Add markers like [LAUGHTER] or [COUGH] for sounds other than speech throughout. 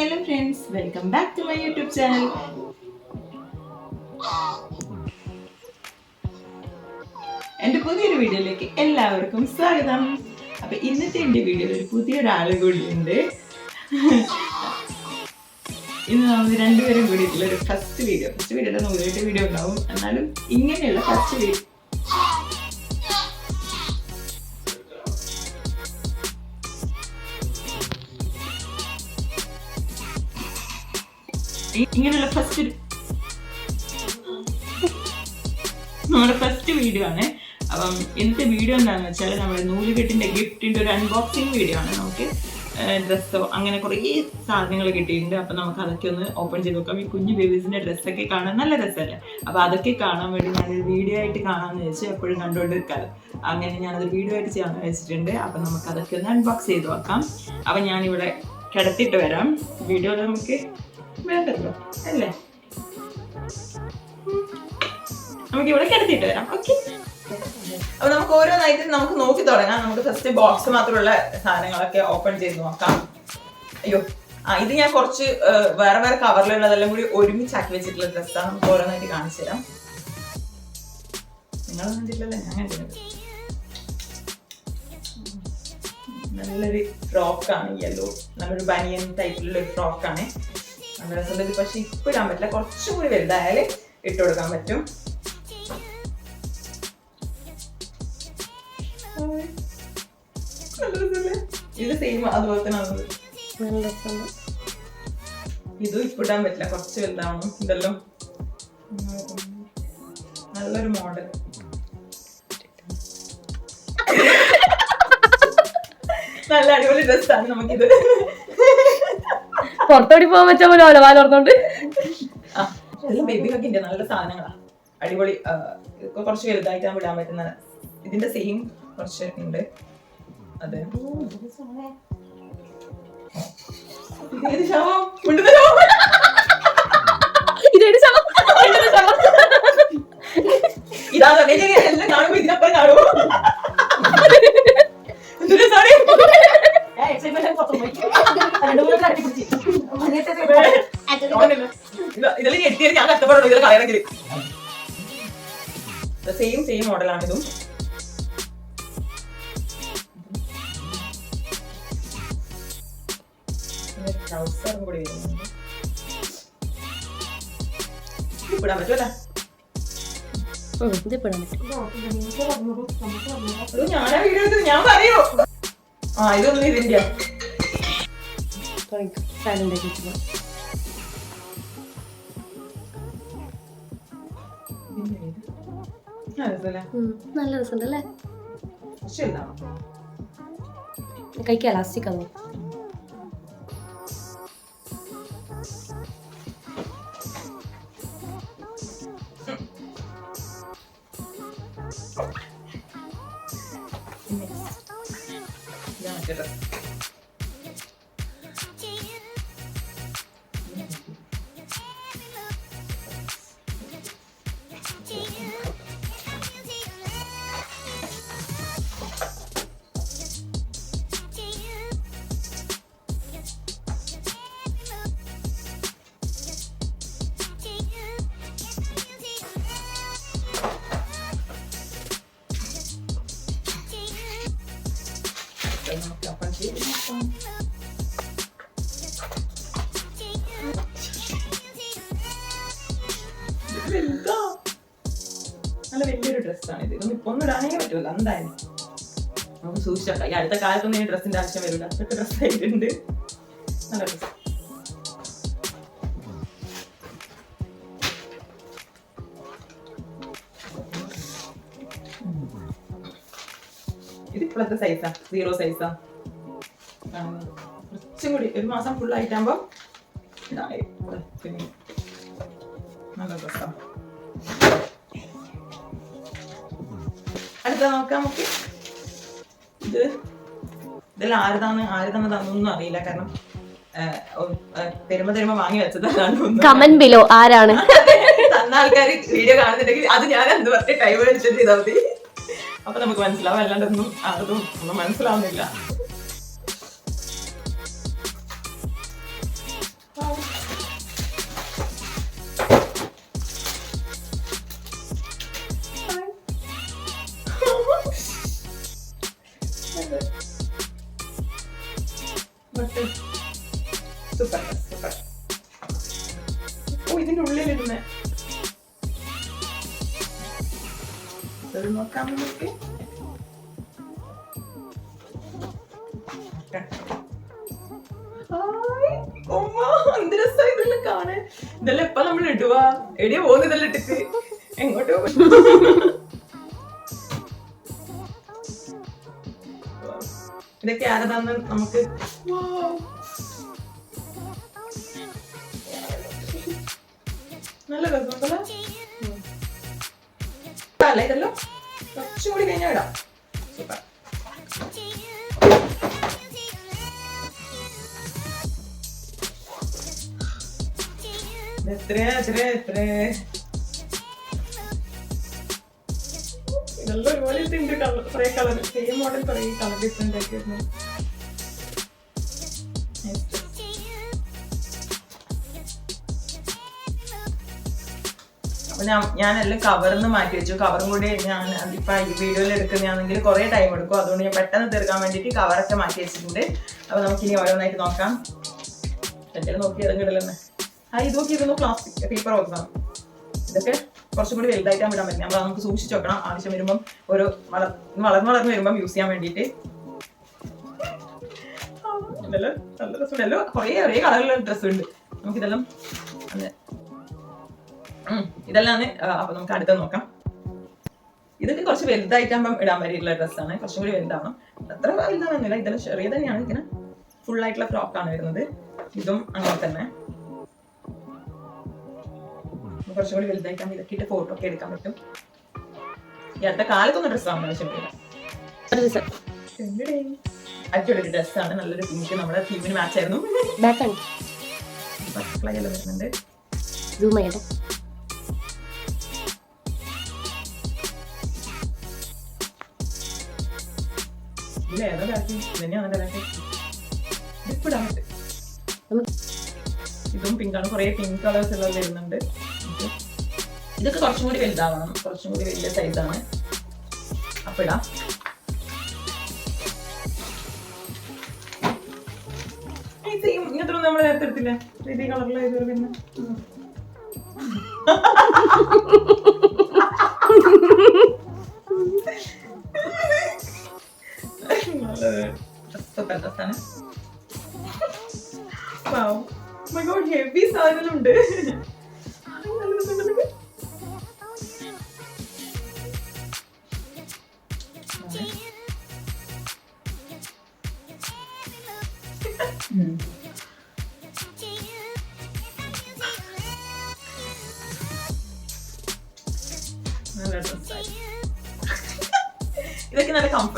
Hello friends welcome back to my YouTube channel എന്റെ പുതിയൊരു വീഡിയോയിലേക്ക് എല്ലാവർക്കും സ്വാഗതം. അപ്പൊ ഇന്നത്തെ എന്റെ വീഡിയോയിൽ ഒരു പുതിയൊരാൾ കൂടിയുണ്ട് ഇന്ന് നമ്മൾ രണ്ടുപേരും കൂടിയിട്ടുള്ള ഒരു ഫസ്റ്റ് വീഡിയോ ഫസ്റ്റ് വീഡിയോ നൂറിട്ട് വീഡിയോ ഉണ്ടാവും. എന്നാലും ഇങ്ങനെയുള്ള ഫസ്റ്റ് വീഡിയോ ഇങ്ങനെയുള്ള ഫസ്റ്റ് നമ്മുടെ ഫസ്റ്റ് വീഡിയോ ആണ്. അപ്പം ഇന്നത്തെ വീഡിയോ എന്താണെന്ന് വെച്ചാൽ നമ്മുടെ നൂലുകെട്ടിന്റെ ഗിഫ്റ്റിന്റെ ഒരു അൺബോക്സിങ് വീഡിയോ ആണ് നമുക്ക് ഡ്രസ്സോ അങ്ങനെ കുറേ സാധനങ്ങൾ കിട്ടിയിട്ടുണ്ട്. അപ്പം നമുക്ക് അതൊക്കെ ഒന്ന് ഓപ്പൺ ചെയ്ത് നോക്കാം. ഈ കുഞ്ഞു ബേബീസിന്റെ ഡ്രസ്സൊക്കെ കാണാൻ നല്ല രസമല്ലേ? അപ്പോൾ അതൊക്കെ കാണാൻ വേണ്ടി ഞാനൊരു വീഡിയോ ആയിട്ട് കാണാമെന്ന് വെച്ച് എപ്പോഴും കണ്ടുകൊണ്ടിരിക്കാറ്. അങ്ങനെ ഞാനത് വീഡിയോ ആയിട്ട് ചെയ്യാൻ വെച്ചിട്ടുണ്ട്. അപ്പം നമുക്ക് അതൊക്കെ ഒന്ന് അൺബോക്സ് ചെയ്ത് നോക്കാം. അപ്പം ഞാനിവിടെ കിടത്തിയിട്ട് വരാം. വീഡിയോയിൽ നമുക്ക് വേണ്ടല്ലോ അല്ലേ? നമുക്ക് ഇവിടെ കിടത്തിയിട്ട് വരാം ഓക്കെ? അപ്പൊ നമുക്ക് ഓരോന്നായിട്ട് നമുക്ക് നോക്കി തുടങ്ങാം. നമുക്ക് ഫസ്റ്റ് ബോക്സ് മാത്രമുള്ള സാധനങ്ങളൊക്കെ ഓപ്പൺ ചെയ്ത് നോക്കാം. അയ്യോ ആ ഇത് ഞാൻ കുറച്ച് വേറെ വേറെ കവറിലുള്ളതെല്ലാം കൂടി ഒരുമിച്ചാക്കി വെച്ചിട്ടുള്ള ഡ്രസ്സാണ് നമുക്ക് ഓരോന്നായിട്ട് കാണിച്ചു തരാം. നിങ്ങൾ കണ്ടിട്ടില്ലല്ലോ ഞാൻ കണ്ടിട്ടുണ്ട് നല്ലൊരു ഫ്രോക്കാണ് യെല്ലോ നല്ലൊരു ബനിയൻ ടൈപ്പിലുള്ള ഒരു ഫ്രോക്കാണ് നല്ല സംബന്ധിച്ച് പക്ഷെ ഇപ്പൊ ഇടാൻ പറ്റില്ല. കുറച്ചും കൂടി വലുതായാൽ ഇട്ട് കൊടുക്കാൻ പറ്റും. ഇത് സെയിം അതുപോലെ തന്നെ നല്ല രസമുണ്ട് ഇതും ഇപ്പൊ ഇടാൻ പറ്റില്ല. കുറച്ച് വലുതാവണം. ഇതെല്ലാം നല്ലൊരു മോഡൽ. നല്ല അടിപൊളി ഡ്രസ്സാണ് നമുക്കിത്. പുറത്തോടി പോകാൻ പറ്റാൻ പോലെ ഓല വാല ഓർന്നോണ്ട് ആ, ഇതെല്ലാം ബേബി ഹഗിന്റെ നല്ല സാധനങ്ങളാ. അടിപൊളി കുറച്ച് വലുതായിട്ടാ വിടാൻ പറ്റുന്ന ഇതിന്റെ സെയിം കുറച്ച് ഉണ്ട്. അതെ. ഇതാണ് കാണുമ്പോ ഇതിനപ്പുറം കാണുമോ [LAUGHS] സാറി സെയിം സെയിം മോഡലാണ് ഇത് ഞാനാ വീഡിയോ ഞാൻ പറയൂ. ആ ഇതൊന്നും ഇതിന്റെ നല്ല രസമുണ്ട് അല്ലേ കൈക്ക് എലാസ്റ്റിക് അതോ പറ്റുമല്ലോ എന്തായാലും. നമുക്ക് സൂക്ഷിച്ചോക്കാം. ഈ അടുത്ത കാലത്തൊന്നും ഈ ഡ്രസ്സിന്റെ ആവശ്യം വരില്ല. അതൊക്കെ ഡ്രസ് ആയിട്ടുണ്ട്. നല്ല ഡ്രസ് ഇത് ഇപ്പോഴത്തെ സൈസാ സീറോ സൈസാ കുറച്ചും കൂടി ഒരു മാസം ഫുൾ ആയിട്ടാകുമ്പോ ഇതായി. നല്ല ഡ്രസ്സാണ് അടുത്ത നോക്കാം നമുക്ക് ഇത് ഇതിൽ ആരുതാണ് ആര് തന്നതാണെന്നൊന്നും അറിയില്ല. കാരണം പെരുമ തരുമ്പോ വാങ്ങി വെച്ചതാണ് കമന്റ് ബിലോ ആരാണ്? തന്ന ആൾക്കാർ വീഡിയോ കാണുന്നുണ്ടെങ്കിൽ അത് ഞാൻ എന്ത് പറഞ്ഞ ടൈം വെച്ചിട്ട് ചെയ്താൽ മതി. അപ്പൊ നമുക്ക് മനസ്സിലാവും അല്ലാണ്ടൊന്നും അതും ഒന്നും മനസ്സിലാവുന്നില്ല. എടിയാ പോകുന്നതല്ല ഇട്ടിട്ട്. എങ്ങോട്ടോ ഇതൊക്കെ ആരതാന്ന് നമുക്ക്? Wow. നല്ല രസം ഇതല്ലോ? കുറച്ചുകൂടി കഴിഞ്ഞാൽ ഇടാം. എത്ര എത്ര എത്ര ഇതെല്ലാം ഒരുപോലെ കളർ സെയിം മോഡൽ കുറേ കളർ ഡിഫറെന്റ് ആക്കിയിരുന്നു ഞാൻ ഞാനെല്ലാം കവറിന്ന് മാറ്റി വെച്ചു. കവറും കൂടി ഞാൻ ഇപ്പൊ ഈ വീഡിയോയിൽ എടുക്കുന്നതാണെങ്കിൽ കുറെ ടൈം എടുക്കും. അതുകൊണ്ട് ഞാൻ പെട്ടെന്ന് തീർക്കാൻ വേണ്ടിട്ട് കവറൊക്കെ മാറ്റി വെച്ചിട്ടുണ്ട്. അപ്പൊ നമുക്ക് ഇനി ഓരോന്നായിട്ട് നോക്കാം. എന്തെങ്കിലും നോക്കി ഏതെങ്കിലും ഇടലെന്നെ ഇരുന്നു പ്ലാസ്റ്റിക് പേപ്പർ നോക്കണം ഇതൊക്കെ കുറച്ചും കൂടി വലുതായിട്ടാണ് വിടാൻ പറ്റുന്നത്. നമ്മൾ നമുക്ക് സൂക്ഷിച്ച് വെക്കണം. ആവശ്യം വരുമ്പം ഒരു വളർ വളർന്ന് വളർന്ന് വരുമ്പം യൂസ് ചെയ്യാൻ വേണ്ടിയിട്ട്. ഇതെല്ലാം നല്ല രസമുണ്ടല്ലോ കുറേ ഒരേ കളറിലുള്ള ഡ്രസ്സ് ഉണ്ട്. നമുക്കിതെല്ലാം ഇതെല്ലാം അപ്പൊ നമുക്ക് അടുത്ത നോക്കാം. ഇതൊക്കെ കുറച്ച് വലുതായിട്ടാകുമ്പം ഇടാൻ വരെയുള്ള ഡ്രസ്സാണ് കുറച്ചും കൂടി വലുതാവണം. അത്ര വലുതാണെന്നില്ല. ഇതെല്ലാം ചെറിയ തന്നെയാണ്. ഇങ്ങനെ ഫുൾ ആയിട്ടുള്ള ഫ്രോക്ക് ആണ് വരുന്നത്. ഇതും അങ്ങനെ തന്നെ. അപ്പൊ കുറച്ചും കൂടി വലുതായിട്ടാകുമ്പോൾ ഇതൊക്കെ ഇട്ട് ഫോട്ടോ ഒക്കെ എടുക്കാൻ പറ്റും. ഈ അടുത്ത കാലത്തൊന്നും ഡ്രസ്സ് ആവുന്ന ആവശ്യം വരില്ല അടിപൊളി ഒരു ഡ്രസ്സാണ് നല്ലൊരു പിങ്ക് നമ്മുടെ തീമിന് മാച്ച് ആയിരുന്നു. ബട്ടർഫ്ലൈ എല്ലാം വരുന്നുണ്ട്. സൂം ചെയ്യട്ടെ. ഇതിൽ ഏതോ കാര്യം തന്നെയാണ് എന്റെ കാര്യം ഇതിപ്പിടാൻ പറ്റും. നമുക്ക് ഇതും പിങ്കാണ് കുറേ പിങ്ക് കളേഴ്സ് എല്ലാം വരുന്നുണ്ട്. ഇതൊക്കെ കുറച്ചും കൂടി വലുതാവണം. കുറച്ചും കൂടി വലിയ സൈസാണ് അപ്പൊ ഇടാം. ഇങ്ങനത്തെ നമ്മൾ നേരത്തെ എടുത്തില്ലേ ഇതേ കളറിലെ ഇതൊരു പിന്നെ സൂപ്പർ ഡ്രസ്സാണ് മൈ ഗോഡ് heavy സാധനങ്ങളുണ്ട്.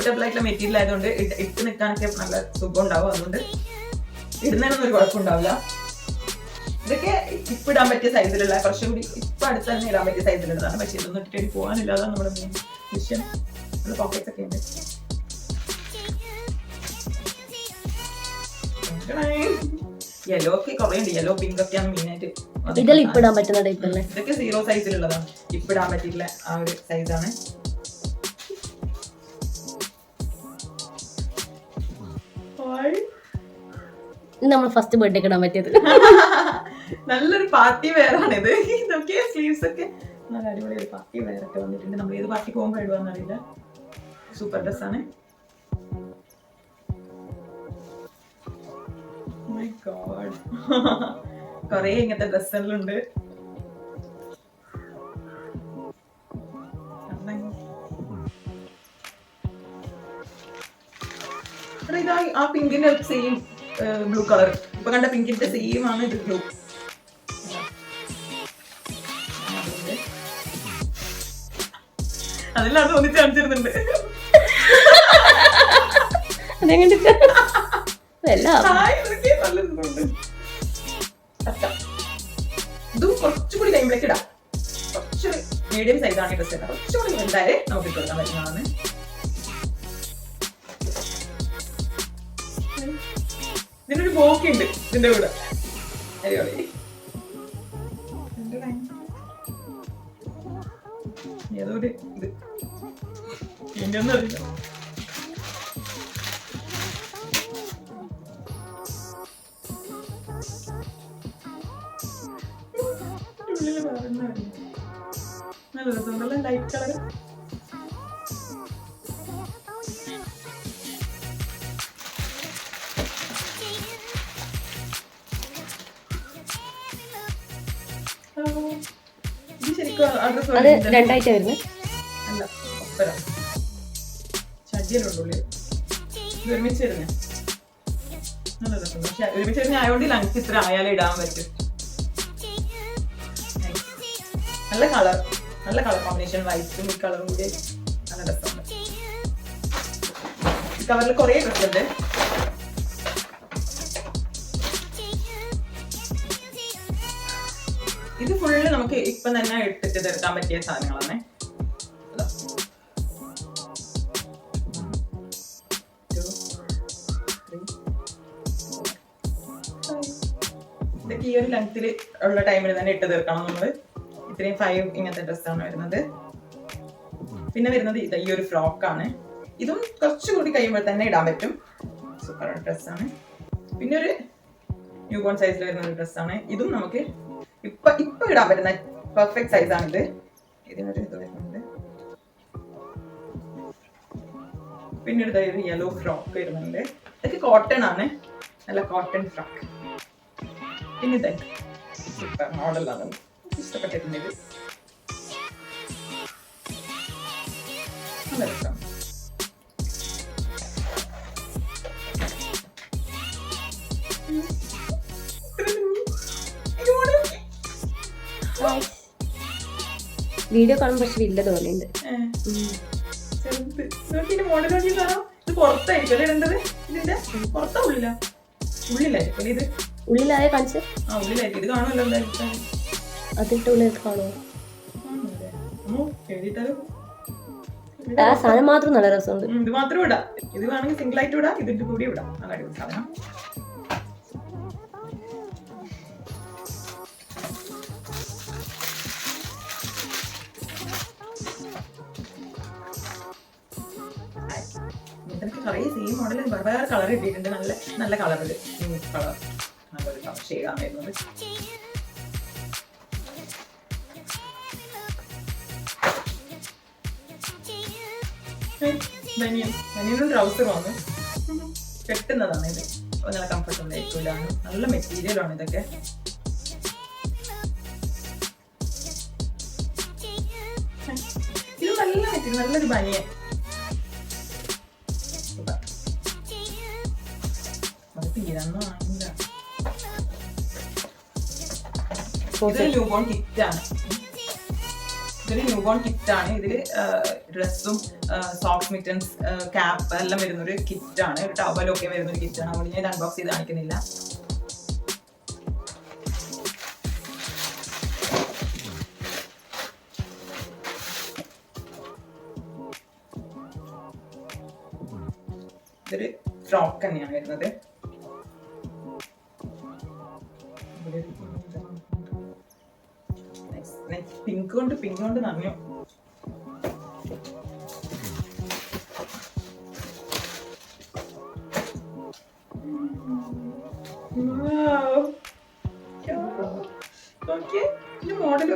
കംഫർട്ടബിൾ ആയിട്ടുള്ള മെറ്റീരിയൽ ആയതുകൊണ്ട് ഇട്ട് നിൽക്കാനൊക്കെ നല്ല സുഖം ഉണ്ടാവും അതുകൊണ്ട് ഇടുന്നതിനൊന്നും ഒരു കുഴപ്പമുണ്ടാവില്ല. ഇതൊക്കെ ഇപ്പൊ ഇടാൻ പറ്റിയ സൈസിലുള്ള കുറച്ചും കൂടി ഇപ്പൊ അടുത്ത് തന്നെ ഇടാൻ പറ്റിയ സൈസിലുള്ളതാണ് പക്ഷെ ഇതൊന്നും ഇട്ടിട്ട് പോകാനില്ലാതെ നമ്മുടെ മെയിൻ വിഷയം നമ്മുടെ പോക്കറ്റ്സ് ഒക്കെ ഉണ്ട്. യെല്ലോ ഒക്കെ കുറേ ഉണ്ട്. യെല്ലോ പിങ്ക് ഒക്കെയാണ് അല്ലേ ഇതൊക്കെ സീറോ സൈസിലുള്ളതാണ് ഇപ്പിടാൻ പറ്റിയിട്ടുള്ള ആ ഒരു സൈസാണ് നമ്മൾ ഫസ്റ്റ് ബർത്ത്ഡേക്ക് ഇടാൻ പറ്റിയത്. നല്ലൊരു പാർട്ടി വേറാണ് ഇത് ഇതൊക്കെ സ്ലീവ്സ് ഒക്കെ. നല്ല അടിപൊളി ഒരു പാർട്ടി വെയർ ഒക്കെ വന്നിട്ടുണ്ട്. നമ്മൾ ഏത് പാർട്ടി പോകുമ്പോൾ ഇടുവാന്നറിയില്ല സൂപ്പർ ഡ്രസ് ആണ്. മൈ ഗോഡ് [LAUGHS] കൊറേ ഇങ്ങനത്തെ ഡ്രസ്സുകളുണ്ട് എടാ, ഇതാ ആ പിങ്കിന്റെ സെയിം ബ്ലൂ കളർ ഇപ്പൊ കണ്ട പിങ്കിന്റെ സെയിം ആണ് ഇത് ബ്ലൂ അതെല്ലാം അത് ഒന്നിച്ച് കാണിച്ചിരുന്നുണ്ട്. ഇതും കുറച്ചുകൂടി കഴിയുമ്പോഴേക്കിടാം കുറച്ച് മീഡിയം സൈസ് ആണ് ഈ ഡ്രസ് കുറച്ചുകൂടി എന്തായാലും നമുക്ക് ഇട്ട് കൊടുക്കാൻ പറ്റുന്നതാണ്. ഇതിനൊരു ഉണ്ട് ഇതിന്റെ കൂടെ. അടിപൊളി. ഏതോ ഇത്. വേറെ ഒന്നും അറിയില്ല. നല്ല രസമുണ്ടല്ലോ? ലൈറ്റ് കളർ അത് രണ്ടാഴ്ച വരുന്നത്. ഒരുമിച്ച് ആയതുകൊണ്ട് ലങ്സ് ഇത്ര ആയാലേ ഇടാൻ പറ്റും. നല്ല കളർ. നല്ല കളർ കോമ്പിനേഷൻ വൈറ്റും ഈ കളറും കൂടി. നല്ല രസമുണ്ട്. കവറിൽ കുറേ ഡ്രസ് ഇത് ഫുള്ള് നമുക്ക് ഇപ്പം തന്നെ എടുത്തിട്ട് തീർക്കാൻ പറ്റിയ സാധനങ്ങളാണ്. ഈ ഒരു ലെങ്ത്തിൽ ഉള്ള ടൈമിൽ തന്നെ ഇട്ട് തീർക്കണം നമ്മൾ. ഇത്രയും ഫൈവ് ഇങ്ങനത്തെ ഡ്രസ്സാണ് വരുന്നത്. പിന്നെ വരുന്നത് ഇത് ഈ ഒരു ഫ്രോക്കാണ് ഇതും കുറച്ചുകൂടി കഴിയുമ്പോൾ തന്നെ ഇടാൻ പറ്റും. സൂപ്പർ ഡ്രസ്സാണ് പിന്നെ ഒരു ന്യൂ ബോൺ സൈസിൽ വരുന്ന ഒരു ഡ്രസ്സാണ് ഇതും നമുക്ക് ഇപ്പൊ ഇപ്പൊ ഇടാൻ പറ്റുന്ന പെർഫെക്റ്റ് ഇത് ഇതിനൊരു ഇത് വരുന്നുണ്ട്. പിന്നീട് യെല്ലോ ഫ്രോക്ക് വരുന്നുണ്ട്. ഇതൊക്കെ കോട്ടൺ ആണ്. നല്ല കോട്ടൺ ഫ്രോക്ക് പിന്നെ ഇത് സൂപ്പർ മോഡലാണ് ഇഷ്ടപ്പെട്ടിട്ടുണ്ട് ഇത് നല്ല രസം. പുറത്താ കാണുമ്പോൾ പക്ഷെ വില്ല ഉള്ളിലായ കാണിച്ച്. ആ അതിട്ട് കാണുമോ? സാധനം മാത്രം നല്ല രസമുണ്ട്. ഇത് മാത്രം ഇടാം. ഇത് വേണമെങ്കിൽ സിംഗിൾ ആയിട്ട് ഇടാം. ഇതിന്റെ കൂടി ഇടാം. സാധനം. ഇതിനൊക്കെ കുറേ സെയിം മോഡൽ വേറെ വേറെ കളർ കിട്ടിയിട്ടുണ്ട്. നല്ല നല്ല ഇത് കളർ നല്ലൊരു കളർ ഷെയ്ഡാണ് ട്രൗസറും ആണ്. കെട്ടുന്നതാണ് ഇത്. നല്ല കംഫർട്ടബിൾ ആയിരിക്കില്ല നല്ല മെറ്റീരിയലാണ് ഇതൊക്കെ. ഇത് നല്ല മെറ്റീരിയൽ നല്ലൊരു ബനിയൻ അത് തീരൊന്നും ആയില്ല ഇതൊരു ന്യൂ ബോൺ കിറ്റ് ആണ്. ഇതൊരു ന്യൂ ബോൺ കിറ്റാണ് ഇതിൽ ഡ്രസ്സും സോക്സ് മിറ്റൻസ് ക്യാപ്പ് എല്ലാം വരുന്ന ഒരു കിറ്റ് ആണ്. ഒരു ടവലൊക്കെ വരുന്ന ഒരു കിറ്റ് ആണ്. അതുകൊണ്ട് ഞാൻ അൺബോക്സ് ചെയ്ത് കാണിക്കുന്നില്ല. ഇതൊരു ഫ്രോക്ക് തന്നെയാണ് വരുന്നത്. കൊണ്ട് നനഞ്ഞു.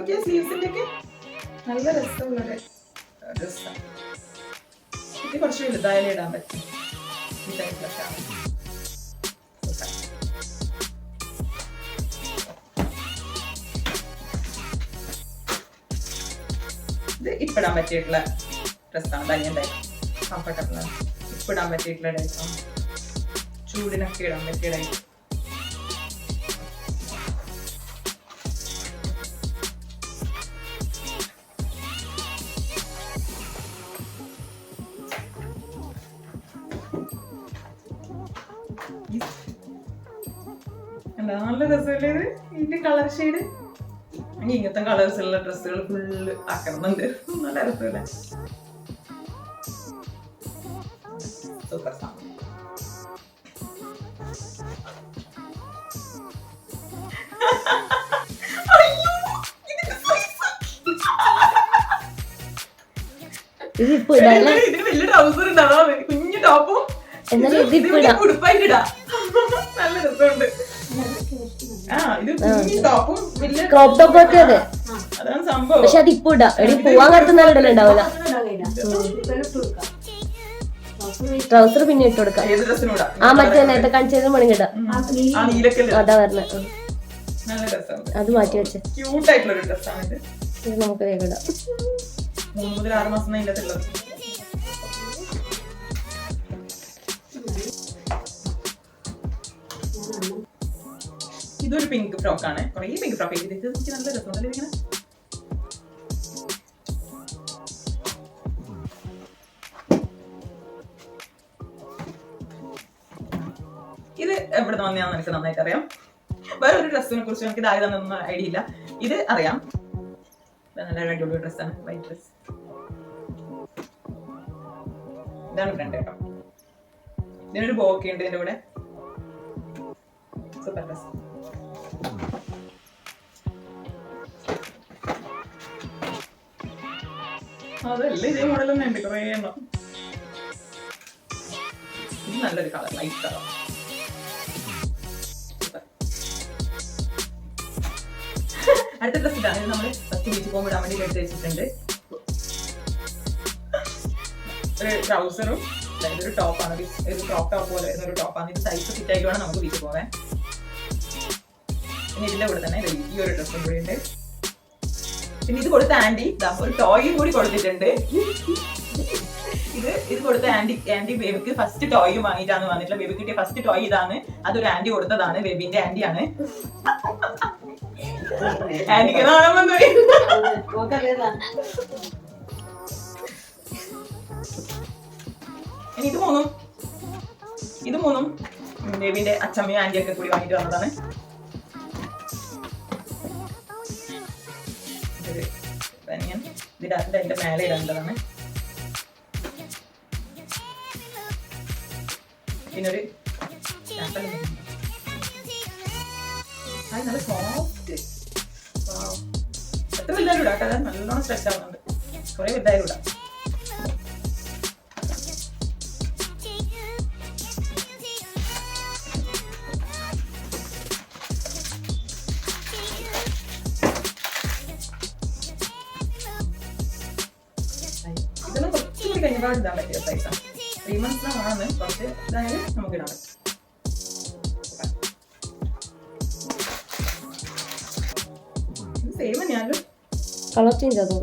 ഒക്കെ നല്ല രസമുള്ള ഇത് കുറച്ച് വലുതായാലേ ഇടാൻ പറ്റും. ഈ ടൈപ്പിലൊക്കെ ഇത് ഇപ്പിടാൻ പറ്റിയിട്ടുള്ള ഡ്രസ്സാണ് ബനിയൻ ടൈപ്പ് കംഫർട്ടബിൾ ആണ്. ഇപ്പിടാൻ പറ്റിയിട്ടുള്ള ടൈപ്പാണ് ചൂടിനൊക്കെ ഇടാൻ പറ്റിയ ടൈപ്പ് നല്ല രസമല്ലേ ഇത്? ഇതിന്റെ കളർ ഷെയ്ഡ് ഇങ്ങനത്തെ കളേഴ്സുള്ള ഡ്രസ്സുകൾ ഫുള്ള് ആക്കണമെന്നുണ്ട് നല്ല രസമല്ലേ? സൂപ്പർ സാധനം വലിയ ട്രൗസർ ഉണ്ട് അതാ കുഞ്ഞു ടോപ്പും എന്നാലും നല്ല രസമുണ്ട്. ക്രോപ്പ് ടോപ്പ് ഒക്കെ അതെ അതാണ് സംഭവം. പക്ഷെ അത് ഇപ്പൊ ഇടാം. എടി പോവാൻ നേരത്ത് നല്ല ഇടലുണ്ടാവില്ല ട്രൗസർ പിന്നെ ഇട്ട് കൊടുക്കാം. ആ മറ്റേ നേരത്തെ കാണിച്ചത് മണിങ്ങിട ആ നീലക്കല്ല്. അതാ വരണ. നല്ല രസമുണ്ട് അത് മാറ്റി വെച്ചേ. നമുക്ക് വേഗം ഇടാം. മൂന്ന് മുതൽ ആറ് മാസം അതിന്റെ ഇതൊരു പിങ്ക് ഫ്രോക്ക് ആണ്. കുറേ പിങ്ക് ഫ്രോക്ക് ഇത് എനിക്ക് നല്ല രസമുണ്ടല്ലോ ഇങ്ങനെ? ഇത് എവിടെ നിന്ന് വന്നതാന്ന് എനിക്ക് നന്നായിട്ട് അറിയാം. വേറെ ഒരു ഡ്രസ്സിനെ കുറിച്ച് എനിക്ക് ഇതായി തന്നൊന്നും ഐഡിയ ഇല്ല. ഇത് അറിയാം. നല്ല അടിപൊളി ഡ്രസ്സാണ് വൈറ്റ് ഡ്രസ് ഇതാണ് ഫ്രണ്ട് കേട്ടോ ഇതിനൊരു ബോക്കെ ഉണ്ട് ഇതിന്റെ കൂടെ. സൂപ്പർ ഡ്രസ് നല്ലൊരു കളർ ലൈറ്റ് അടുത്ത ഡ്രസ് ഇതാണ്. ഇത് നമ്മൾ ഫസ്റ്റ് ബീച്ച് പോകുമ്പോൾ ഇടാൻ വേണ്ടി എടുത്ത് വെച്ചിട്ടുണ്ട്. ഒരു ട്രൗസറും അതായത് ഒരു ടോപ്പാണ് ഒരു ക്രോപ്പ് ടോപ്പ് പോലെ ഒരു ടോപ്പാണ് സൈസ് ഫിറ്റ് ആയിട്ട് വേണം നമുക്ക് ബീച്ച് പോകാൻ. പിന്നെ ഇതിന്റെ കൂടെ തന്നെ ഈ ഒരു ഡ്രസ്സും കൂടി ഉണ്ട്. പിന്നെ ഇത് കൊടുത്ത ആന്റി ദാ ഒരു ടോയും കൂടി കൊടുത്തിട്ടുണ്ട്. ഇത് ഇത് കൊടുത്ത ആന്റി ആന്റി ബേബിക്ക് ഫസ്റ്റ് ടോയ് വാങ്ങിയിട്ടാണ് വന്നിട്ടുള്ളത് ബേബി കിട്ടിയ ഫസ്റ്റ് ടോയ് ഇതാണ്. അതൊരു ആന്റി കൊടുത്തതാണ് ബേബിന്റെ നാളെ വന്നു ഇനി ഇത് മൂന്നും ഇത് മൂന്നും ബേബിന്റെ അച്ഛമ്മയും ആന്റിയൊക്കെ കൂടി വാങ്ങിയിട്ട് വന്നതാണ്. ബനിയൻ. ഇത് ഇത് അതിന്റെ മേലെ ഇടേണ്ടതാണ്. നല്ല സോഫ്റ്റ് എത്ര വലുതായാലും ഇടാം കേട്ടോ. നല്ലോണം സ്ട്രെച്ച് ആവുന്നുണ്ട്. കുറെ വലുതായാലും ഇടാം. കഴിഞ്ഞപ്പോൾ ഇടാൻ പറ്റിയ പൈസ ത്രീ മന്ത്സിലാണ് കുറച്ച് ഇതായാലും നമുക്ക് ഇടാൻ പറ്റും. സെയിം തന്നെയാണല്ലോ. കളർ ചേഞ്ച് അതോ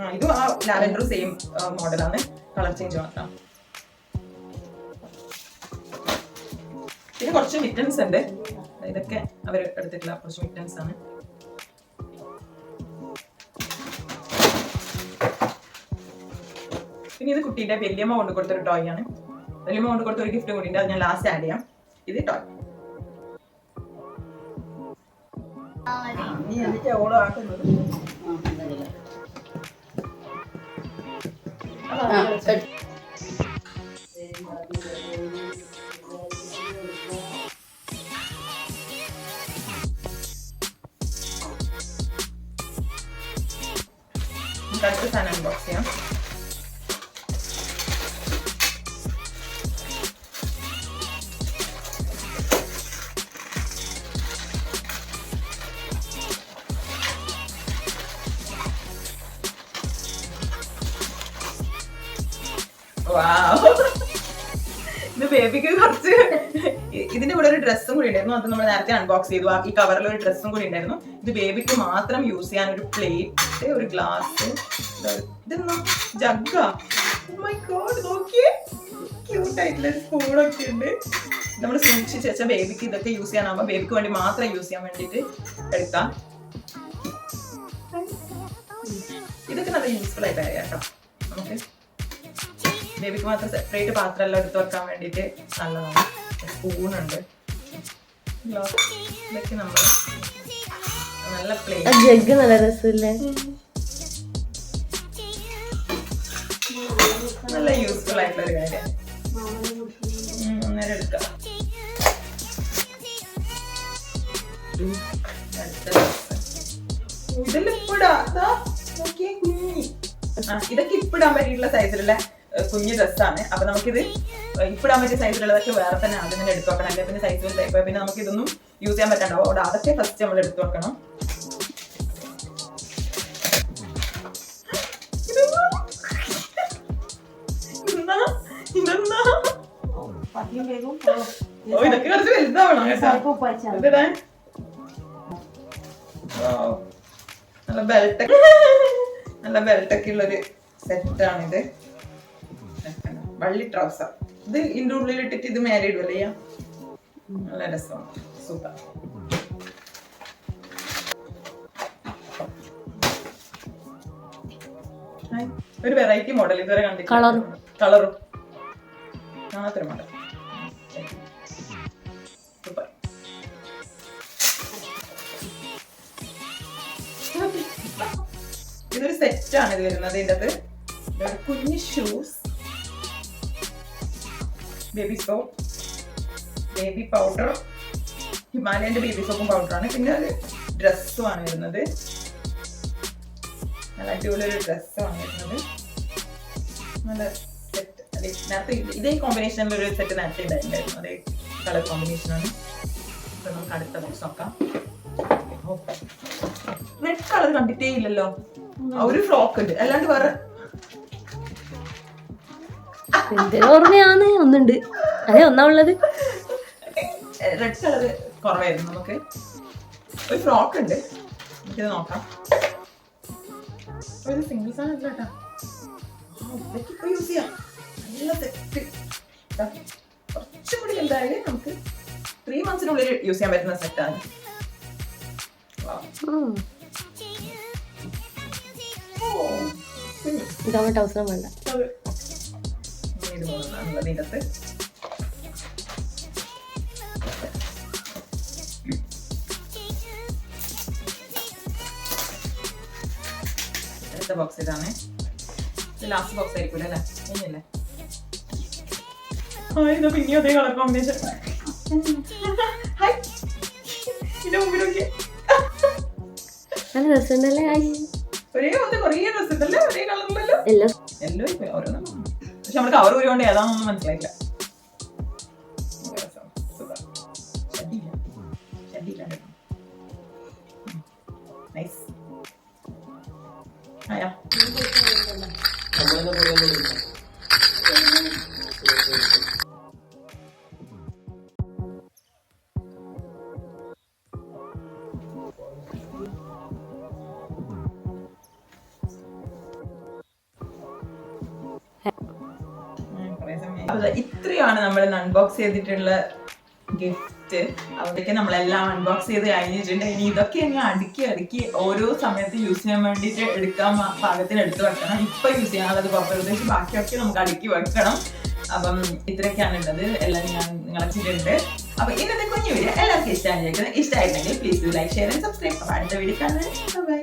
ആ ഇതും ആ ലാവൻഡർ സെയിം മോഡലാണ്. കളർ ചേഞ്ച് മാത്രം. പിന്നെ കുറച്ച് മിറ്റൻസ് ഉണ്ട്. ഇതൊക്കെ അവർ എടുത്തിട്ടുള്ള കുറച്ച് മിറ്റൻസ് ആണ്. പിന്നെ ഇത് കുട്ടീന്റെ വലിയമ്മ കൊണ്ട് കൊടുത്തൊരു ടോയ് ആണ്. വലിയമ്മ കൊണ്ട് കൊടുത്ത ഒരു ഗിഫ്റ്റ് കൂടി അത് ഞാൻ ലാസ്റ്റ് ആഡ് ചെയ്യാം. ഇത് ടോയ് നീ എന്നിട്ട് ഓളോ ആക്കുന്നത്? അൺബോക്സ് [LAUGHS] ഇത് ബേബിക്ക് കുറച്ച് ഇതിന്റെ കൂടെ ഒരു ഡ്രസ്സും കൂടി ഉണ്ടായിരുന്നു. അത് നമ്മൾ നേരത്തെ അൺബോക്സ് ചെയ്തു. ഈ കവറിൽ ഒരു ഡ്രസ്സും കൂടി ഉണ്ടായിരുന്നു. ഇത് ബേബിക്ക് മാത്രം യൂസ് ചെയ്യാൻ ഒരു പ്ലേറ്റ് ഒരു ഗ്ലാസ് ഇതെന്നാ ജഗ്ഗാ മൈ ഗോഡ് ഉണ്ട്. നമ്മൾ സൂക്ഷിച്ച് വെച്ചാൽ ബേബിക്ക് ഇതൊക്കെ യൂസ് ചെയ്യാനാകുമ്പോൾ ബേബിക്ക് വേണ്ടി മാത്രം യൂസ് ചെയ്യാൻ വേണ്ടിയിട്ട് എടുക്കാം. ഇതൊക്കെ നല്ല യൂസ്ഫുൾ ആയിട്ട് കേട്ടോ. നമുക്ക് ബേബിക്ക് മാത്രം സെപ്പറേറ്റ് പാത്രമെല്ലാം എടുത്ത് വെക്കാൻ വേണ്ടിയിട്ട് നല്ലതാണ്. സ്പൂണുണ്ട്. ഇതൊക്കെ നമ്മൾ നല്ല പ്ലേറ്റ് ജഗ് നല്ല രസമില്ലേ? നല്ല യൂസ്ഫുൾ ആയിട്ടുള്ള ഒരു കാര്യം അന്നേരം എടുക്കാം. ആ, ഇതൊക്കെ ഇപ്പിടാൻ പറ്റിയിട്ടുള്ള സൈസിലല്ലേ കുഞ്ഞു ഡ്രസ്സാണ് അപ്പൊ നമുക്കിത് ഇപ്പിടാൻ പറ്റിയ സൈസിലുള്ളതൊക്കെ വേറെ തന്നെ ആദ്യം തന്നെ എടുത്തു വെക്കണം. അല്ലെങ്കിൽ പിന്നെ സൈസ് വലുതായി പിന്നെ നമുക്ക് ഇതൊന്നും യൂസ് ചെയ്യാൻ പറ്റണ്ടാവും അവിടെ അതൊക്കെ ഫസ്റ്റ് നമ്മൾ എടുത്തു വെക്കണം. ഇതൊക്കെ കുറച്ച് വലുതാവണം കേട്ടോ. നല്ല ബെൽറ്റ് നല്ല ബെൽറ്റൊക്കെ ഉള്ളൊരു സെറ്റാണിത് വള്ളി ട്രൗസർ. ഇത് ഇതിന്റെ ഉള്ളിലിട്ടിട്ട് ഇത് മേലെ ഇടുവല്ലേ ചെയ്യാം നല്ല രസമാണ് സൂപ്പർ. ഒരു വെറൈറ്റി മോഡൽ ഇതുവരെ കണ്ടിട്ടില്ല. കളറും കളറും മാത്രം മോഡൽ സൂപ്പർ. ഇതൊരു സെറ്റാണ് ഇത് വരുന്നത് ഇതിന്റെ അത് ഒരു കുഞ്ഞ് shoes baby soap baby powder ഹിമാലയന്റെ baby സോപ്പും പൗഡറാണ് പിന്നെ അത് ഡ്രസ്സും ആണ് വരുന്നത്. നല്ല അടിപൊളി ഒരു ഡ്രസ്സാണ് വരുന്നത്. നല്ല സെറ്റ് അതെ നേരത്തെ ഇത് ഇതേ കോമ്പിനേഷനിൽ ഒരു സെറ്റ് നേരത്തെ ഉണ്ടായിരുന്നു അതേ കളർ കോമ്പിനേഷനാണ് ഇപ്പൊ നമുക്ക് അടുത്ത ബോക്സ് നോക്കാം. റെഡ് കളർ കണ്ടിട്ടേ ഇല്ലല്ലോ. ഒരു ഫ്രോക്ക് ഉണ്ട്. അല്ലാണ്ട് വേറെ എന്തിനു ഓർമ്മയാണ് ഒന്നുണ്ട്. അതെ ഒന്നാ ഉള്ളത്. റെഡ് കളർ കുറവായിരുന്നു നമുക്ക്. ഒരു ഫ്രോക്ക് ഉണ്ട്. നമുക്കിത് നോക്കാം. ഒരു സിംഗിൾ സാധനം അല്ല കേട്ടാ. ഇപ്പൊ യൂസ് ചെയ്യാം. നല്ല സെറ്റ് കുറച്ചും കൂടി എന്തായാലും നമുക്ക് ത്രീ മന്ത്സിനുള്ളിൽ യൂസ് ചെയ്യാൻ പറ്റുന്ന സെറ്റാണ് ഉം. ഇതാവുമ്പോ ടൗസറും വേണ്ട. അടുത്ത ബോക്സ് ഇതാണ്. ഇത് ലാസ്റ്റ് ബോക്സ് ആയിരിക്കും അല്ലേ? ഇനിയല്ലേ ആ ഇത് പിന്നെയും അതേ കളർ കോമ്പിനേഷൻ ഹായ് ഇതിന്റെ മുമ്പിൽ നോക്കി നല്ല രസമുണ്ടല്ലേ? ഒരേ ഒന്ന് കൊറേ ഡ്രസ് ഉണ്ടല്ലേ. ഒരേ കളറിലല്ലോ എല്ലാം ഓരോന്നും പക്ഷെ നമ്മൾ കവർ ഊരിക്കൊണ്ട് ഏതാണെന്നൊന്നും മനസ്സിലായില്ല. Nice. ആയാ? ചെയ്തിട്ടുള്ള ഗിഫ്റ്റ് അവിടേക്ക് നമ്മളെല്ലാം അൺബോക്സ് ചെയ്ത് കഴിഞ്ഞിട്ടുണ്ട്. ഇനി ഇതൊക്കെ അങ്ങ് അടുക്കി അടുക്കി ഓരോ സമയത്ത് യൂസ് ചെയ്യാൻ വേണ്ടിയിട്ട് എടുക്കാൻ പാകത്തിന് എടുത്ത് വെക്കണം. ഇപ്പൊ യൂസ് ചെയ്യാനുള്ളത് പുറപ്പെടുത്തേക്ക് ബാക്കിയൊക്കെ നമുക്ക് അടുക്കി വെക്കണം. അപ്പം ഇത്രയൊക്കെയാണ് ഉള്ളത്. എല്ലാം ഞാൻ നിങ്ങളെ അപ്പൊ ഇന്നത്തെ കുഞ്ഞു വീഡിയോ എല്ലാവർക്കും ഇഷ്ടമായിരിക്കുന്നത് ഇഷ്ടമായിട്ടുണ്ടെങ്കിൽ please do like share and subscribe അടുത്ത വീഡിയോ കാണുന്നത് ബൈ